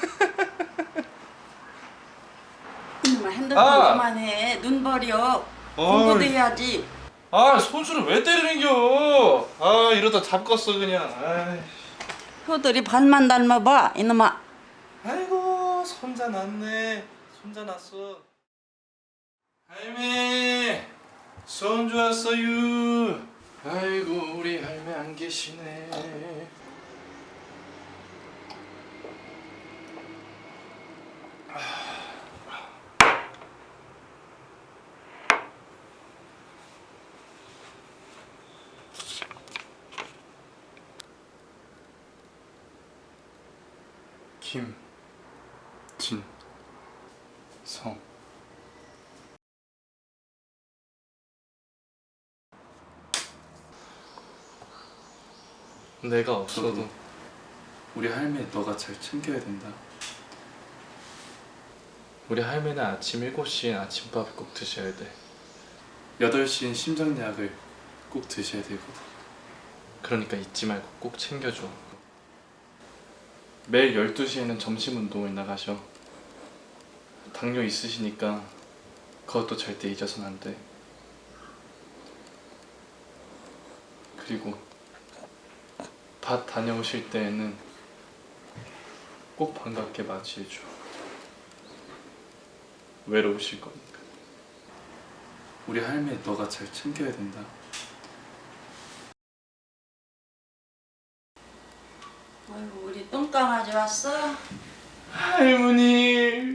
이놈아 핸드폰 아! 그만해 눈 버려 어이. 공부도 해야지 아 손수를 왜 때리는겨? 아 이러다 잡겠어 그냥. 효들이 발만 닮아봐 이놈아 아이고 손자 났네. 손자 났어. 할매 손주 왔어요. 아이고 우리 할매 안 계시네. 김 진 성 내가 없어도 우리 할매 너가 잘 챙겨야 된다. 우리 할매는 아침 7시엔 아침밥을 꼭 드셔야 돼 8시엔 심장약을 꼭 드셔야 되거든. 그러니까 잊지 말고 꼭 챙겨줘 매일 12시에는 점심 운동을 나가셔. 당뇨 있으시니까 그것도 절대 잊어서는 안 돼. 그리고 밭 다녀오실 때에는 꼭 반갑게 맞이해줘. 외로우실 거니까 우리 할매 너가 잘 챙겨야 된다. 아이고 우리 똥강아지 왔어? 할머니